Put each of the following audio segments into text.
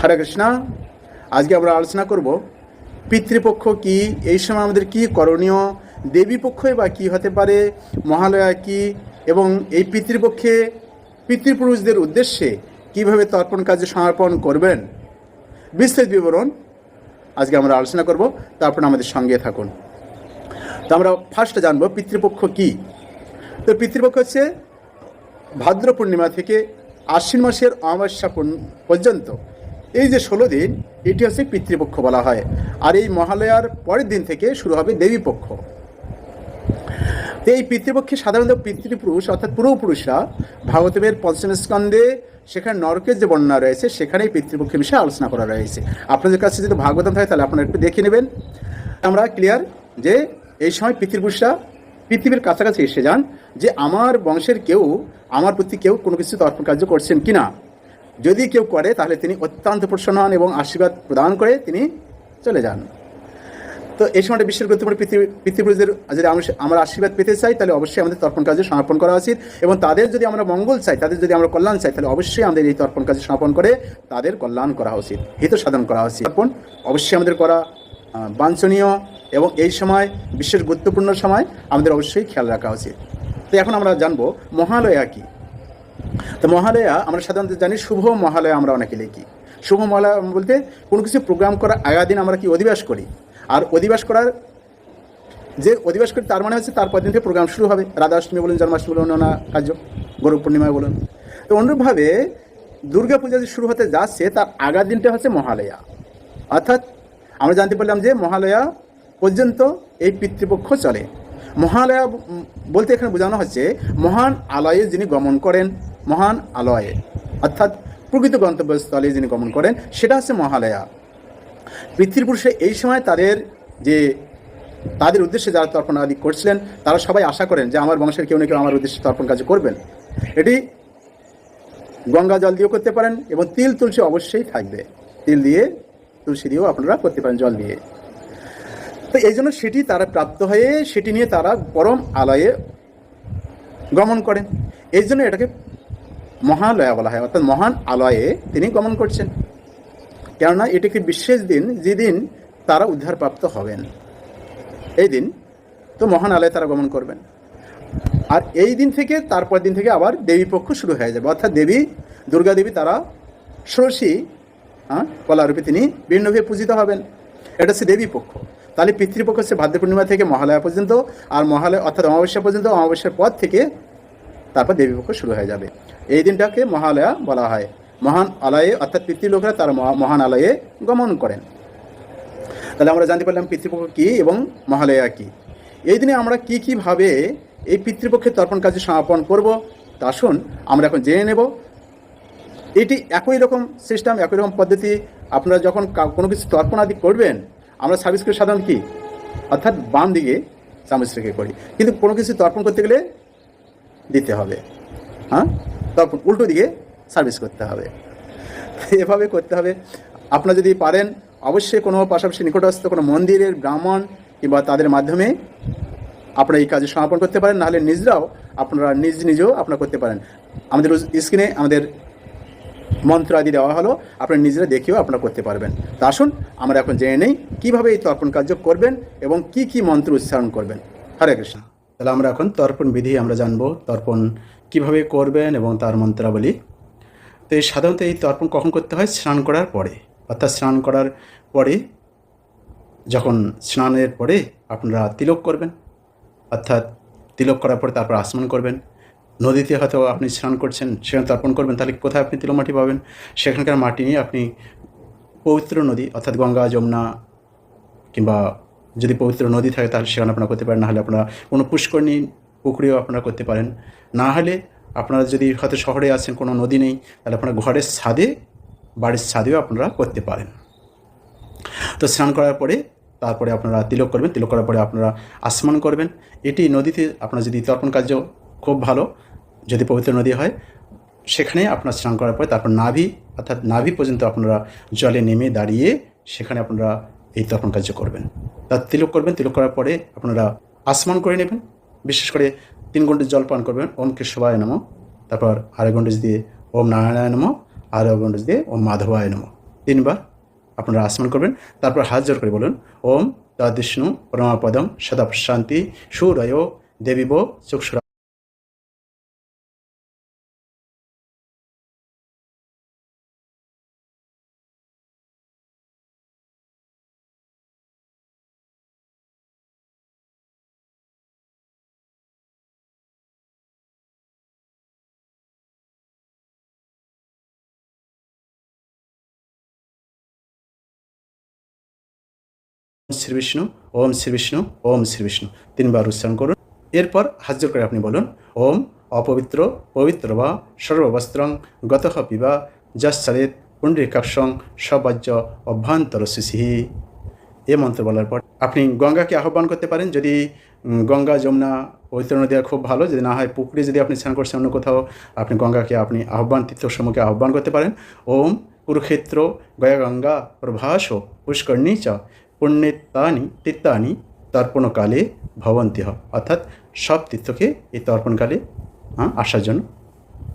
হরে কৃষ্ণা, আজকে আমরা আলোচনা করব পিতৃপক্ষ কি, এই সময় আমাদের কি করণীয় দেবী পক্ষই বা কি হতে পারে, মহালয়া কি, এবং এই পিতৃপক্ষে পিতৃপুরুষদের উদ্দেশ্যে কীভাবে তর্পণ কাজে সমর্পণ করবেন, বিস্তারিত বিবরণ আজকে আমরা আলোচনা করব, তারপর আমাদের সঙ্গে থাকুন। তো আমরা ফার্স্টে জানব পিতৃপক্ষ কি। তো পিতৃপক্ষ হচ্ছে ভাদ্র পূর্ণিমা থেকে আশ্বিন মাসের অমাবস্যা পর্যন্ত এই যে ষোলো দিন, এটি হচ্ছে পিতৃপক্ষ বলা হয়। আর এই মহালয়ার পরের দিন থেকে শুরু হবে দেবীপক্ষ এই পিতৃপক্ষে সাধারণত পিতৃপুরুষ, অর্থাৎ পূর্বপুরুষরা ভাগবতমের পঞ্চম স্কন্ধে সেখানে নরকের যে বর্ণনা রয়েছে, সেখানেই পিতৃপক্ষের বিষয়ে আলোচনা করা রয়েছে। আপনাদের কাছে যদি ভাগবতম থাকে, তাহলে আপনারা একটু দেখে নেবেন। আমরা ক্লিয়ার যে এই সময় পিতৃপুরুষরা পৃথিবীর কাছাকাছি এসে যান যে আমার বংশের কেউ, আমার প্রতি কেউ কোনো কিছু তর্পণ কার্য করছেন কিনা। যদি কেউ করে, তাহলে তিনি অত্যন্ত প্রসন্ন হন এবং আশীর্বাদ প্রদান করে তিনি চলে যান। তো এই সময়টা বিশেষ গুরুত্বপূর্ণ পৃথিবী পিতৃপুরুষদের যদি আমরা- আশীর্বাদ পেতে চাই, তাহলে অবশ্যই আমাদের তর্পণ কাজে সমর্পণ করা উচিত এবং তাদের যদি আমরা মঙ্গল চাই, তাদের যদি আমরা কল্যাণ চাই, তাহলে অবশ্যই আমাদের এই তর্পণ কাজে সমর্পণ করে তাদের কল্যাণ করা উচিত হিত সাধন করা উচিত। তর্পণ অবশ্যই আমাদের করা বাঞ্ছনীয় এবং এই সময় বিশেষ গুরুত্বপূর্ণ সময়, আমাদের অবশ্যই খেয়াল রাখা উচিত। তো এখন আমরা জানব মহালয়া কি? তো মহালয়া, আমরা সাধারণত জানি শুভ মহালয়া আমরা অনেকে লিখি। শুভ মহালয়া বলতে কোনো কিছু প্রোগ্রাম করার আগা দিন আমরা কি অধিবাস করি? আর অধিবাস করার যে অধিবাস করি তার মানে হচ্ছে তারপর দিন থেকে প্রোগ্রাম শুরু হবে। রাধাষ্টমী বলুন, জন্মাষ্টমী বলুন, নানা কার্য, গরু পূর্ণিমায় বলুন। তো অনুরূপভাবে দুর্গা পূজা যে শুরু হতে যাচ্ছে, তার আগার দিনটা হচ্ছে মহালয়া। অর্থাৎ আমরা জানতে পারলাম যে মহালয়া পর্যন্ত এই পিতৃপক্ষ চলে। মহালয়া বলতে এখানে বোঝানো হচ্ছে মহান আলয়ে যিনি গমন করেন মহান আলয়ে। অর্থাৎ প্রকৃত গন্তব্যস্থলে যিনি গমন করেন, সেটা হচ্ছে মহালয়া। পিতৃপুরুষে এই সময় তাদের যে, তাদের উদ্দেশ্যে যারা তর্পণ আদি করছিলেন, তারা সবাই আশা করেন যে আমার বংশের কেউ না কেউ আমার উদ্দেশ্যে তর্পণ কাজ করবেন। এটি গঙ্গা জল দিয়েও করতে পারেন এবং তিল তুলসী অবশ্যই থাকবে। তিল দিয়ে তুলসী দিয়েও আপনারা করতে পারেন জল দিয়ে। তো এই জন্য সেটি তারা প্রাপ্ত হয়ে, সেটি নিয়ে তারা পরম আলয়ে গমন করেন। এই জন্য এটাকে মহালয়া বলা হয়, অর্থাৎ মহান আলয়ে তিনি গমন করছেন। কেননা এটি একটি বিশেষ দিন যেদিন তারা উদ্ধারপ্রাপ্ত হবেন। এই দিন তো মহান আলয়ে তারা গমন করবেন। আর এই দিন থেকে তারপর দিন থেকে আবার দেবী পক্ষ শুরু হয়ে যাবে। অর্থাৎ দেবী, দুর্গা দেবী তারা ষোড়শী হ্যাঁ কলারূপে তিনি বিভিন্নভাবে পূজিত হবেন। এটা হচ্ছে দেবী পক্ষ। তাহলে পিতৃপক্ষ হচ্ছে ভাদ্র পূর্ণিমা থেকে মহালয়া পর্যন্ত, আর মহালয়া, অর্থাৎ অমাবস্যা পর্যন্ত, অমাবস্যার পর থেকে তারপর দেবীপক্ষ শুরু হয়ে যাবে। এই দিনটাকে মহালয়া বলা হয়। মহান আলয়ে, অর্থাৎ পিতৃলোকরা তারা মহা- মহান আলয়ে গমন করেন। তাহলে আমরা জানতে পারলাম পিতৃপক্ষ কী এবং মহালয়া কী। এই দিনে আমরা কি কীভাবে এই পিতৃপক্ষের তর্পণ কাজে সমাপন করব, তা শুন, আমরা এখন জেনে নেব। এটি একই রকম সিস্টেম একই রকম পদ্ধতি। আপনারা যখন কোনো কিছু তর্পণ আদি করবেন, আমরা সার্ভিস করে সাধারণত কি? অর্থাৎ বাম দিকে চামচ রেখে করি। কিন্তু কোনো কিছু তর্পণ করতে গেলে দিতে হবে। হ্যাঁ? তর্পণ উল্টো দিকে সার্ভিস করতে হবে। এভাবে করতে হবে। আপনারা যদি পারেন, অবশ্যই কোনো পাশাপাশি নিকটস্থ কোনো মন্দিরের ব্রাহ্মণ কিংবা তাদের মাধ্যমে আপনারা এই কাজে সমাপন করতে পারেন। নাহলে নিজরাও আপনারা নিজ নিজেও আপনারা করতে পারেন। আমাদের স্ক্রিনে আমাদের মন্ত্র আদি দেওয়া হলো। আপনারা নিজেরা দেখেও আপনারা করতে পারবেন। তা আসুন, আমরা এখন জেনে নেই কীভাবে এই তর্পণ কার্য করবেন এবং কি কি মন্ত্র উচ্চারণ করবেন। হরে কৃষ্ণ। তাহলে আমরা এখন তর্পণ বিধি আমরা জানব, তর্পণ কীভাবে করবেন এবং তার মন্ত্রাবলী। তো এই সাধারণত এই তর্পণ কখন করতে হয়? স্নান করার পরে। অর্থাৎ স্নান করার পরে, যখন স্নানের পরে আপনারা তিলক করবেন। অর্থাৎ তিলক করার পরে তারপর আসমান করবেন। নদীতে হয়তো আপনি স্নান করছেন, সেখানে তর্পণ করবেন, তাহলে কোথায় আপনি মাটি পাবেন? সেখানকার মাটি নিয়ে আপনি পবিত্র নদী, অর্থাৎ গঙ্গা, যমুনা কিংবা যদি পবিত্র নদী থাকে তাহলে সেখানে আপনারা করতে পারেন, নাহলে আপনারা কোনো পুষ্করণী পুকুরেও আপনারা করতে পারেন। না হলে আপনারা যদি হয়তো শহরে আছেন, কোনো নদী নেই, তাহলে আপনারা ঘরের ছাদে, বাড়ির ছাদেও আপনারা করতে পারেন। তো স্নান করার পরে তারপরে আপনারা তিলক করবেন, তিলক করার পরে আপনারা আসমান করবেন। এটি নদীতে আপনার যদি তর্পণ কার্য খুব ভালো, যদি পবিত্র নদী হয়, সেখানে আপনার স্নান করার পরে তারপর নাভি, অর্থাৎ নাভি পর্যন্ত আপনারা জলে নেমে দাঁড়িয়ে সেখানে আপনারা এই তর্পণ কার্য করবেন। তার তিলক করবেন, তিলক করার পরে আপনারা আসমান করে নেবেন। বিশেষ করে তিন গন্ডিজ জল পান করবেন, ওম কেশবায় নম। তারপর আড়াই গন্ডিজ দিয়ে ওম নারায়ণায় নম আড়াই গন্ডিজ দিয়ে ওম মাধবায় নম। তিনবার আপনারা আসমান করবেন, তারপর হাত জোর করে বলুন, ওম তদ্বিষ্ণু পরমাপদম সদা শান্তি সুরয় দেবীব চক্ষুরা শ্রী বিষ্ণু, ওম শ্রী বিষ্ণু, ওম শ্রী বিষ্ণু। তিনবার উচ্চারণ করুন। এরপর হাজির করে আপনি বলুন, ওম অপবিত্র, পবিত্র বা সর্ববস্ত্রং, গত পিবা যশ্চরিত পুণ্ডরিকাক্ষং সবাজ্য অভ্যন্তর শিশি এ মন্ত্র বলার পর আপনি গঙ্গাকে আহ্বান করতে পারেন। যদি গঙ্গা, যমুনা, পবিত্র নদী খুব ভালো। যদি না হয় পুকুরে যদি আপনি স্নান করছেন অন্য কোথাও, আপনি গঙ্গাকে, আপনি আহ্বান তীর্থসমূহকে আহ্বান করতে পারেন। ওম কুরুক্ষেত্র গয়া গঙ্গা প্রভাস, পুষ্কর্ণী চ। পুণ্যেত্তানি তীর্থানি তর্পণকালে ভবন্তি হ অর্থাৎ সব তীর্থকে এই তর্পণকালে আসার জন্য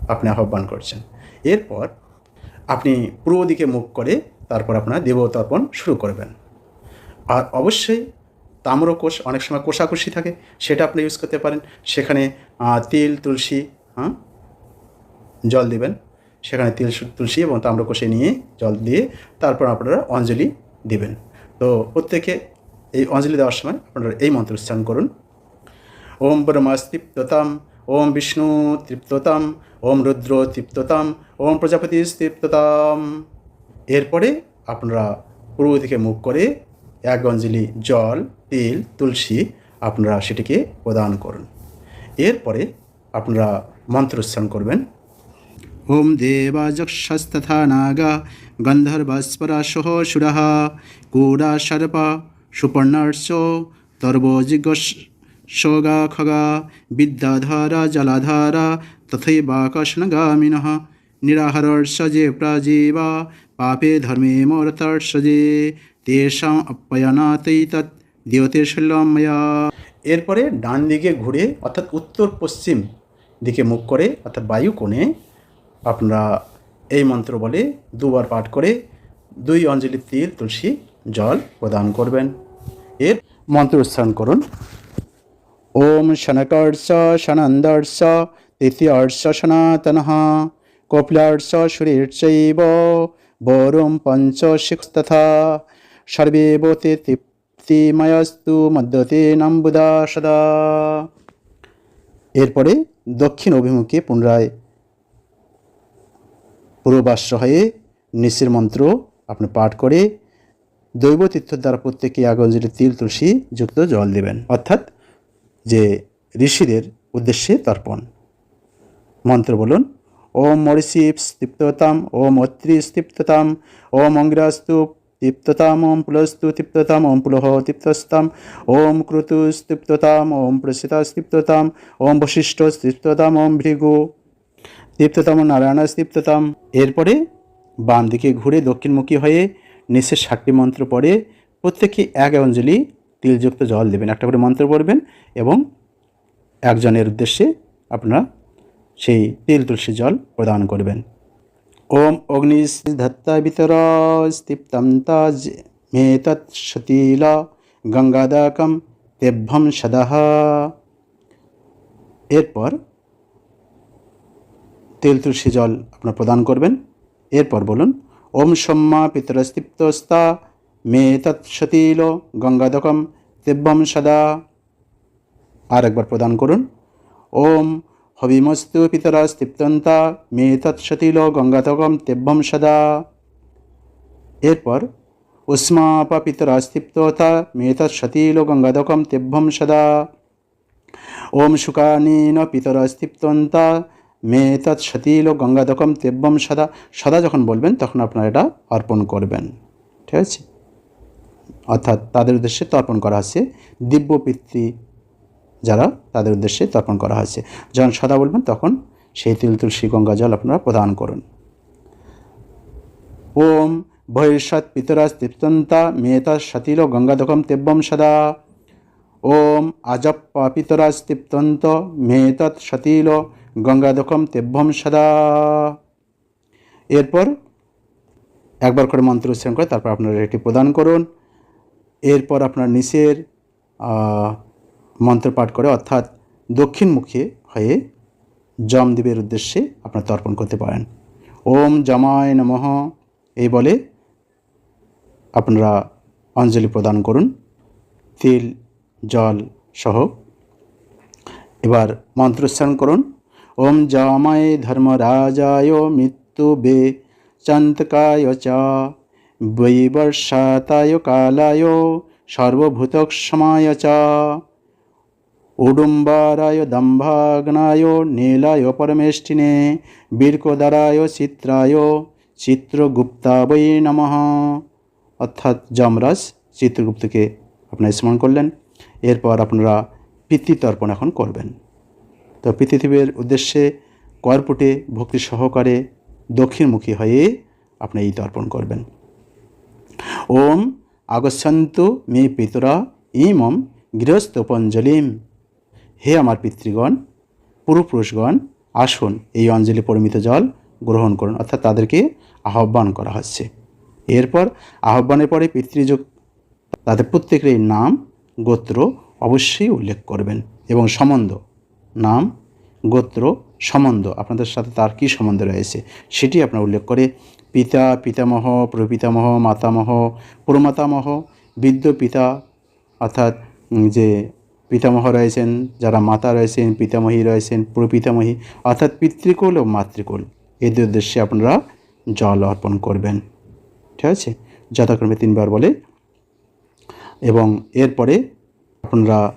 আপনি আহ্বান করছেন এরপর আপনি পূর্ব দিকে মুখ করে তারপর আপনার দেবতর্পণ শুরু করবেন আর অবশ্যই তাম্রকোষ অনেক সময় কোষাকুষি থাকে সেটা আপনি ইউজ করতে পারেন সেখানে তিল তুলসী হ্যাঁ জল দেবেন সেখানে তিল তুলসী এবং তাম্রকোষে নিয়ে জল দিয়ে তারপর আপনারা অঞ্জলি দিবেন তো প্রত্যেকে এই অঞ্জলি দেওয়ার সময় আপনারা এই মন্ত্র উচ্চারণ করুন। ওম ব্রহ্মস্তৃপ্ততাম ওম বিষ্ণু তৃপ্ততাম, ওম রুদ্র তৃপ্ততাম, ওম প্রজাপতি তৃপ্ততাম। এরপরে আপনারা পূর্ব দিকে মুখ করে এক অঞ্জলি জল, তেল, তুলসী আপনারা সেটিকে প্রদান করুন। এরপরে আপনারা মন্ত্র উচ্চারণ করবেন। ওম দেবাযক্ষস্তথা নাগা গন্ধর্বস্পরাশহ সুরः কূরা সর্পা সুপর্ণর্ষ তর্বজিগা খগা বিদ্যাধারা জলাধারা তথৈবাকাশনগামিনः নিরাহরর্ষ যে প্রাজীবা পাপে ধর্মে মরতর্ষ যে তেষাম অপ্যয়নাতেই তৎ দিয়তে শল্যময়া এরপরে ডান দিকে ঘুরে, অর্থাৎ উত্তর পশ্চিম দিকে মুখ করে, অর্থাৎ বায়ু কোণে আপনারা এই মন্ত্র বলে দুবার পাঠ করে দুই অঞ্জলি তিল, তুলসী জল প্রদান করবেন। এর মন্ত্র উচ্চারণ করুন। ওম শনকর্ষ শনন্দর্ষ তৃতীয়র্ষ সনাতন কপিলার্ষ সুরীর্চৈব বরুম পঞ্চশিখস্তথা সর্বেবতে তৃপ্তিময়স্তু মধ্যতে নাম্বুদা সদা। এরপরে দক্ষিণ অভিমুখে পুনরায় পূর্বাশ্র হয়ে মন্ত্র আপনি পাঠ করে দৈব তীর্থের দ্বারা প্রত্যেকে আগঞ্জলি তিল, তুলসী যুক্ত জল দেবেন। অর্থাৎ যে ঋষিদের উদ্দেশ্যে তর্পণ। মন্ত্র বলুন, ওম মরিষি স্তৃপ্ততাম ওম অত্রি স্তৃপ্ততাম ওম অঙ্গিরাস্তু তৃপ্ততাম ওম পুলস্তু তৃপ্ততাম ওম পুলহ তৃপ্তস্তাম ওম ক্রুতু স্তৃপ্ততাম ওম প্রসিতা স্তৃপ্ততাম ওম বশিষ্ঠ স্তৃপ্ততাম ওম ভৃগু তৃপ্ততম নারায়ণ তৃপ্ততম এরপরে বাম দিকে ঘুরে দক্ষিণমুখী হয়ে নিচের ষাটটি মন্ত্র পড়ে প্রত্যেকে এক অঞ্জলি তিলযুক্ত জল দেবেন। একটা করে মন্ত্র পড়বেন এবং একজনের উদ্দেশ্যে আপনারা সেই তিল তুলসী জল প্রদান করবেন। ওম অগ্নিস ধত্তা বিতর স্তৃপ্তম তাজ মে তৎসতীল গঙ্গাদাকম তেভ্যম সদহ। এরপর তেল তুলসী জল আপনার প্রদান করবেন। এরপর বলুন, ওম সম্মা পিতরস্তিপ্তস্তা মে তৎসতীল গঙ্গাদকম তেব্যম সদা। আর একবার প্রদান করুন, ওম হবিমস্তু পিতরস্তিপ্তন্তা মে তৎসতীল গঙ্গাদকম তেব্যম সদা। এরপর, উষ্মাপা পিতরাস্তিপ্ততা মে তৎসতীল গঙ্গাদকম তেব্যম সদা। ওম শুকানীন পিতরস্তিপ্তন্তা মে তৎ সতীল গঙ্গাদকম তেব্যম সদা। সদা যখন বলবেন, তখন আপনারা এটা অর্পণ করবেন। ঠিক আছে? অর্থাৎ তাদের উদ্দেশ্যে তর্পণ করা হচ্ছে। দিব্য পিতৃ যারা, তাদের উদ্দেশ্যে তর্পণ করা হয়েছে যখন সদা বলবেন, তখন সেই তিল তুলসী গঙ্গা জল আপনারা প্রদান করুন। ওম বহির্ষৎ পিতরাজ তৃপ্তন্তা মেতা সতীল গঙ্গাদকম তেব্যম সদা। ওম আজপ্পা পিতরাজ তৃপ্তন্ত মেতৎ সতীল গঙ্গাদকম তেভ্যম সদা। এরপর একবার করে মন্ত্র উচ্চারণ করে তারপর আপনারা এটি প্রদান করুন। এরপর আপনার নিচের মন্ত্র পাঠ করে অর্থাৎ দক্ষিণমুখী হয়ে যমদেবের উদ্দেশ্যে আপনার তর্পণ করতে পারেন। ওম জমায় নমঃ। এই বলে আপনারা অঞ্জলি প্রদান করুন। তিল, জল সহ। এবার মন্ত্রোচ্চারণ করুন। ওম জামায় ধর্মরাজায় মৃত্যু বে চান্তকায় চ। বৈবর্ষাতায় কালায় সর্বভূতক্ষমায় চ। উডুম্বারায় দম্ভাগ্নায় নীলায় পরমেষ্টিনে বীরকোদারায় চিত্রায় চিত্রগুপ্তা বৈ নমঃ। অর্থাৎ যমরাজ চিত্রগুপ্তকে আপনারা স্মরণ করলেন। এরপর আপনারা পিতৃতর্পণ এখন করবেন। তো পৃথিবীর উদ্দেশ্যে করপুটে ভক্তি সহকারে দক্ষিণমুখী হয়ে আপনি এই তর্পণ করবেন। ওম আগচ্ছন্তু মে পিতরা ইমম গৃহস্থপঞ্জলিম। হে আমার পিতৃগণ, পূর্বপুরুষগণ, আসুন এই অঞ্জলি পরিমিত জল গ্রহণ করুন, অর্থাৎ তাদেরকে আহ্বান করা হচ্ছে। এরপর আহ্বানের পরে পিতৃযোগ, তাদের প্রত্যেকের নাম, গোত্র অবশ্যই উল্লেখ করবেন এবং সম্বন্ধ নাম, গোত্র, সম্বন্ধ। আপনাদের সাথে তার কী সম্বন্ধ রয়েছে? সেটি আপনার উল্লেখ করে পিতা, পিতামহ, প্রপিতামহ, মাতামহ, প্রমাতামহ, বৃদ্ধ পিতা, অর্থাৎ যে পিতামহ রয়েছেন, যারা মাতা রয়েছেন, পিতামহী রয়েছেন, প্রপিতামহী, অর্থাৎ পিতৃকুল ও মাতৃকুল। এদের উদ্দেশ্যে আপনারা জল অর্পণ করবেন। ঠিক আছে? যথাক্রমে তিনবার বলে। এবং এরপরে আপনারা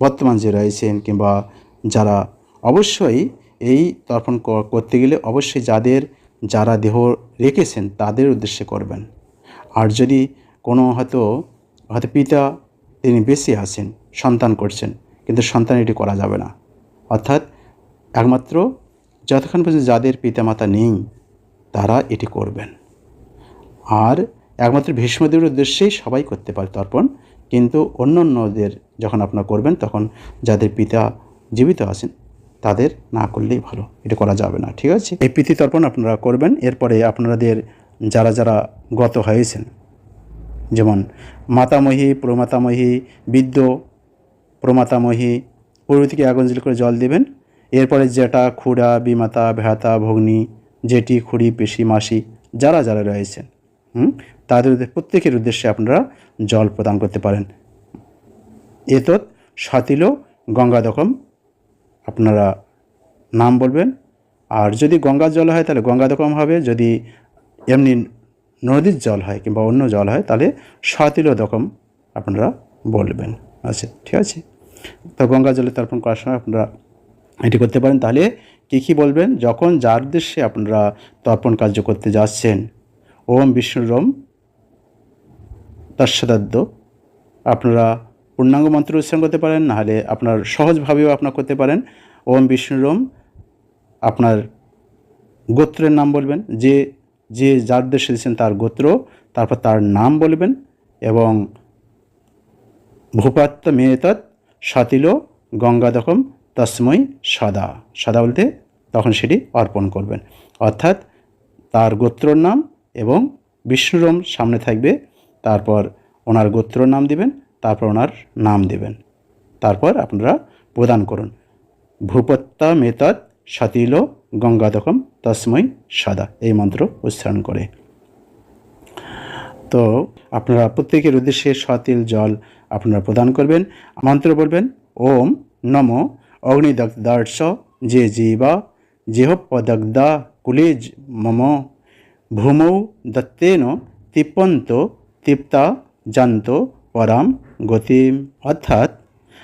বর্তমান যে রয়েছেন কিংবা যারা অবশ্যই এই তর্পণ করতে গেলে অবশ্যই যাদের, যারা দেহ রেখেছেন তাদের উদ্দেশ্যে করবেন। আর যদি কোনো হয়তো হয়তো পিতা তিনি বেশি আছেন, সন্তান করছেন, কিন্তু সন্তান এটি করা যাবে না। অর্থাৎ একমাত্র যতক্ষণ পর্যন্ত যাদের পিতামাতা নেই, তারা এটি করবেন। আর একমাত্র ভীষ্মদেবের উদ্দেশ্যেই সবাই করতে পারে তর্পণ, কিন্তু অন্য অন্যদের যখন আপনারা করবেন, তখন যাদের পিতা জীবিত আছেন, তাদের না করলেই ভালো, এটা করা যাবে না, ঠিক আছে? এই তর্পণ আপনারা করবেন, এরপরে আপনাদের যারা যারা গত হয়েছেন, যেমন মাতামহী, প্রমাতামহী, বৃদ্ধ, প্রমাতামহী প্রভৃতিকে একঞ্জলি করে জল দেবেন, এরপরে জেটা খুড়া, বিমাতা, ভ্রাতা, ভগ্নী, জেঠি, খুড়ি, পেশি, মাসি, যারা যারা রয়েছেন, হুম, তাদের প্রত্যেকের উদ্দেশ্যে আপনারা জল প্রদান করতে পারেন। এতৎ সাতিল গঙ্গাদকম আপনারা নাম বলবেন। আর যদি গঙ্গার জল হয়, তাহলে গঙ্গাদকম হবে। যদি এমনি নদীর জল হয় কিংবা অন্য জল হয়, তাহলে সাতিল দকম আপনারা বলবেন। আচ্ছা ঠিক আছে? তো গঙ্গা জলে তর্পণ করার সময় আপনারা এটি করতে পারেন। তাহলে কী কী বলবেন? যখন যার উদ্দেশ্যে আপনারা তর্পণ কার্য করতে যাচ্ছেন, ওম বিষ্ণুরম তৎসদাদ্য আপনারা পূর্ণাঙ্গ মন্ত্র উচ্চারণ করতে পারেন, নাহলে আপনার সহজভাবেও আপনার করতে পারেন। ওম বিষ্ণুরম আপনার গোত্রের নাম বলবেন, যে যে যার দেশে দিচ্ছেন তার গোত্র, তারপর তার নাম বলবেন এবং ভূপাত্য মেয়েতৎ সাতিল গঙ্গাদকম তস্মৈ সদা। সদা বলতে তখন সেটি অর্পণ করবেন। অর্থাৎ তার গোত্রর নাম এবং বিষ্ণুরম সামনে থাকবে, তারপর ওনার গোত্র নাম দিবেন তারপর ওনার নাম দেবেন। তারপর আপনারা প্রদান করুন। ভূপত্তা মেতৎ সতিল গঙ্গাদকম তস্মৈ সদা, এই মন্ত্র উচ্চারণ করে। তো আপনারা প্রত্যেকের উদ্দেশ্যে সতিল জল আপনারা প্রদান করবেন। মন্ত্র বলবেন, ওম নম অগ্নিদগ্ধার্ষ যে জীবা যেহপদগ্ধা কুলেজ মম ভূমৌ দত্তেন তিপ্পন্ত তিপ্তা জান্ত পরাম, গতিম, অর্থাৎ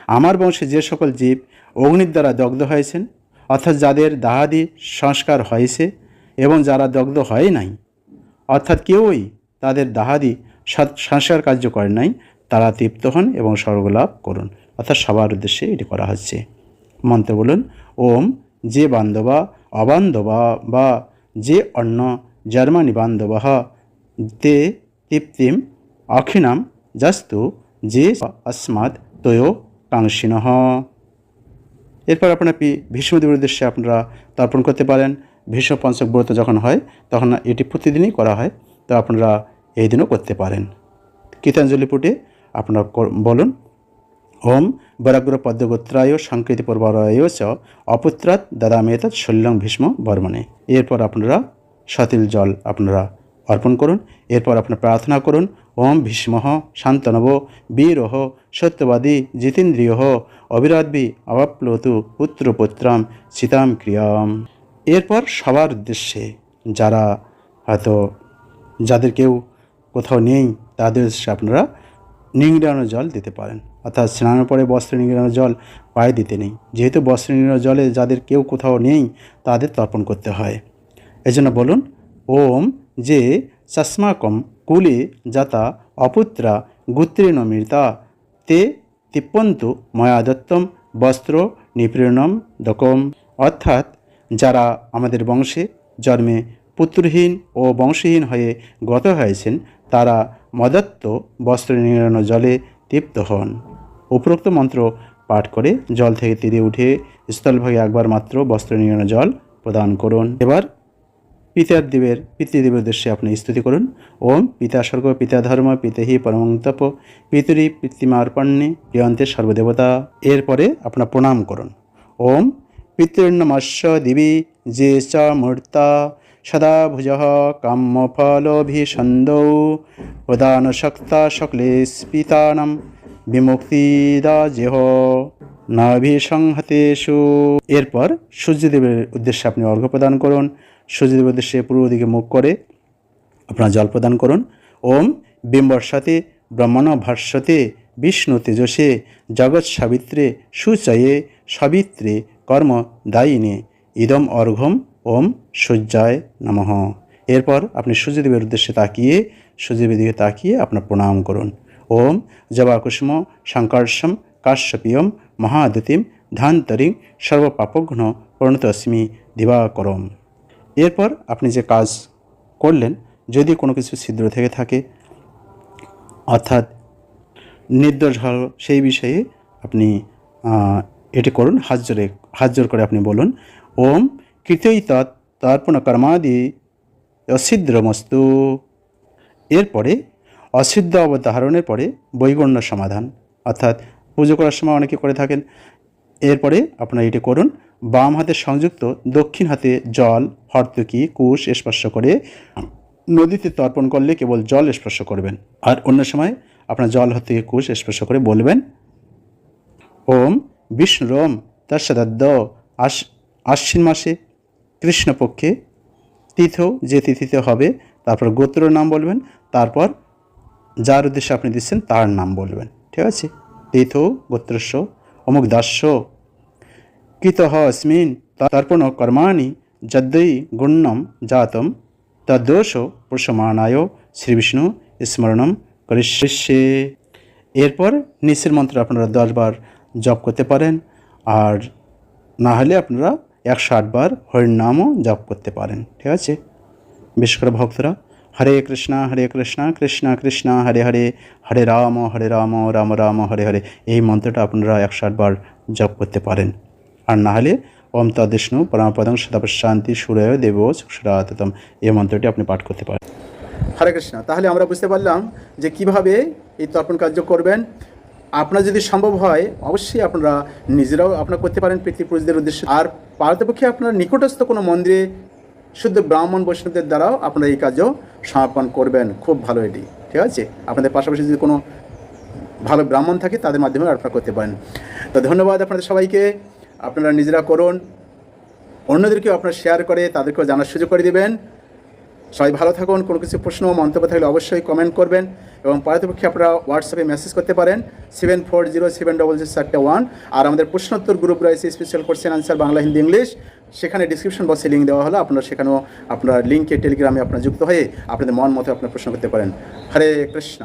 আমার বংশে যে সকল জীব অগ্নির দ্বারা দগ্ধ হয়েছেন, অর্থাৎ যাদের দাহাদি সংস্কার হয়েছে এবং যারা দগ্ধ হয় নাই, অর্থাৎ কেউই তাদের দাহাদি সংস্কার কার্য করে নাই, তারা তৃপ্ত হন এবং স্বর্গলাভ করুন। অর্থাৎ সবার উদ্দেশ্যে এটি করা হচ্ছে। মন্ত্র বলুন, ওম যে বান্ধবা অবান্ধবা বা যে অন্য জার্মানি বান্ধবাহ তে তৃপ্তিম অক্ষিণাম জাস্তু যে আসমাদ তয় নহ এরপর আপনার ভীষ্মদেবের উদ্দেশ্যে আপনারা তর্পণ করতে পারেন। ভীষ্ম পঞ্চক ব্রত যখন হয়, তখন এটি প্রতিদিনই করা হয়, তো আপনারা এই দিনও করতে পারেন। কীতাঞ্জলি পুটে আপনারা বলুন, ওম বরাগ্র পদ্মগোত্রায় সংকৃতি পর্বরায় চ অপুত্রাত তৎ শল্যং ভীষ্ম বর্মণে। এরপর আপনারা সতিল জল আপনারা অর্পণ করুন। এরপর আপনার প্রার্থনা করুন, ওম ভীষ্ম শান্তনব বীরহ সত্যবাদী জিতেন্দ্রিয় অবিরাদ্বি অবাপ্লতু পুত্রপুত্রাম সীতাম ক্রিয়াম। এরপর সবার উদ্দেশ্যে যারা হয়তো যাদের কেউ কোথাও নেই, তাদের উদ্দেশ্যে আপনারা নিংড়ানো জল দিতে পারেন। অর্থাৎ স্নানের পরে বস্ত্র নিংড়ানো জল পায়ে দিতে নেই। যেহেতু বস্ত্র নিংড়ানো জলে যাদের কেউ কোথাও নেই, তাদের তর্পণ করতে হয়। এজন্য বলুন, ওম যে চস্মাকম কুলে যাতা অপুত্রা গুত্রেণ মৃতা, তে তিপ্পন্তু ময়া দত্তম বস্ত্র নিপীড়নম দকম। অর্থাৎ যারা আমাদের বংশে জন্মে পুত্রহীন ও বংশহীন হয়ে গত হয়েছেন, তারা মদত্ত বস্ত্র নিংড়ানো জলে তৃপ্ত হন। উপরোক্ত মন্ত্র পাঠ করে জল থেকে তীরে উঠে স্থলভাগে একবার মাত্র বস্ত্র নিংড়ানো জল প্রদান করুন। এবার পিতার দেবের পিতৃদেবের উদ্দেশ্যে আপনি স্তুতি করুন। ওম পিতা স্বর্গ, পিতা ধর্ম পিতেহি পরমং তপ পিতরি পিতৃমার্পণ্যে প্রিয়ন্তে সর্বদেবতা। এরপরে আপনার প্রণাম করুন। ওম পিতৃর্ণমস্য দিবি যে চ মূর্তা, সদা ভুজ শক্তা সকলে পিতানাম বিমুক্তিদা জেহ নাভিসংহতেষু। এরপর সূর্যদেবের উদ্দেশ্যে আপনি অর্ঘ্য প্রদান করুন। সূর্যদেবের উদ্দেশ্যে পূর্ব দিকে মুখ করে আপনার জল প্রদান করুন। ওম বিম্বর্ষাতে ব্রহ্মণ ভাষ্যতে, বিষ্ণু তেজসে, জগৎ সাবিত্রে, সুচয়ে, সাবিত্রে, কর্ম দায়িনে, ইদম অর্ঘম ওম সূর্যায় নমঃ। এরপর আপনি সূর্যদেবের উদ্দেশ্যে তাকিয়ে, সূর্যদেবের দিকে তাকিয়ে আপনার প্রণাম করুন। ওম জবাকুষ্ম শঙ্কর্ষম কাশ্যপিয়ম মহাদতিম ধান্তরিং সর্বপাপঘ্ন প্রণতস্মি দিবাকরম। এরপর আপনি যে কাজ করলেন, যদি কোনো কিছু ছিদ্র থেকে থাকে, অর্থাৎ নির্দোষ হল সেই বিষয়ে আপনি এটি করুন, হাত জোরে, হাত জোর করে আপনি বলুন, ওম কৃতই তৎ তর্পণ কর্মাদি অছিদ্রমস্তু এরপরে অসিদ্ধ অবধারণের পরে বৈগণ্য সমাধান, অর্থাৎ পুজো করার সময় অনেকে করে থাকেন। এরপরে আপনারা এটি করুন বাম হাতে সংযুক্ত, দক্ষিণ হাতে জল, হর্তকি কুশ স্পর্শ করে নদীতে তর্পণ করলে কেবল জল স্পর্শ করবেন। আর অন্য সময় আপনার জল হতে কুশ স্পর্শ করে বলবেন, ওম বিষ্ণু বিষ্ণুরম তৎসদদ্দ আশ, আশ্বিন মাসে কৃষ্ণপক্ষে তীর্থ যে তিথিতে হবে, তারপর গোত্রর নাম বলবেন, তারপর যার উদ্দেশ্যে আপনি দিচ্ছেন তার নাম বলবেন। ঠিক আছে? তীর্থ গোত্রস্য অমুক দাস্য কৃতঃ अस्मिन् তর্পণ কর্মাণি যদ্দৈ গুণ্যম জাতম তদ্দোষ প্রসমানায় শ্রীবিষ্ণু স্মরণম করিষ্যে এরপর নিচের মন্ত্র আপনারা দশবার জপ করতে পারেন আর না হলে আপনারা একশো আটবার হরিনামও জপ করতে পারেন ঠিক আছে বিশেষ করে ভক্তরা হরে কৃষ্ণ হরে কৃষ্ণ কৃষ্ণ কৃষ্ণ হরে হরে হরে রাম হরে রাম রাম রাম হরে হরে এই মন্ত্রটা আপনারা একশো আটবার জপ করতে পারেন আর না হলে ওম তদেষ্ণু পরমপদং, সদাপশান্তি, সুরয়, দেব সুরাততম এই মন্ত্রটি আপনি পাঠ করতে পারেন। হরে কৃষ্ণ। তাহলে আমরা বুঝতে পারলাম যে কীভাবে এই তর্পণ কার্য করবেন। আপনার যদি সম্ভব হয়, অবশ্যই আপনারা নিজেরাও আপনারা করতে পারেন পিতৃপুরুষদের উদ্দেশ্যে। আর পারতপক্ষে আপনার নিকটস্থ কোনো মন্দিরে শুদ্ধ ব্রাহ্মণ বৈষ্ণবদের দ্বারাও আপনারা এই কাজও সমাপন করবেন। খুব ভালো এটি, ঠিক আছে? আপনাদের পাশাপাশি যদি কোনো ভালো ব্রাহ্মণ থাকে, তাদের মাধ্যমে আপনারা করতে পারেন। তো ধন্যবাদ আপনাদের সবাইকে। আপনারা নিজেরা করুন। অন্যদেরকেও আপনারা শেয়ার করে, তাদেরকেও জানার সুযোগ করে দেবেন। সবাই ভালো থাকুন, কোনো কিছু প্রশ্ন মন্তব্য থাকলে অবশ্যই কমেন্ট করবেন এবং পারতপক্ষে আপনারা হোয়াটসঅ্যাপে মেসেজ করতে পারেন। Seven four zero seven double zero চারটে ওয়ান আর আমাদের প্রশ্নোত্তর গ্রুপ রয়েছে special question answer Bangla, Hindi English সেখানে ডিসক্রিপশন বক্সে লিঙ্ক দেওয়া হলো। আপনারা সেখানেও আপনার লিঙ্কে টেলিগ্রামে আপনারা যুক্ত হয়ে আপনাদের মন মতো আপনার প্রশ্ন করতে পারেন। হরে কৃষ্ণ।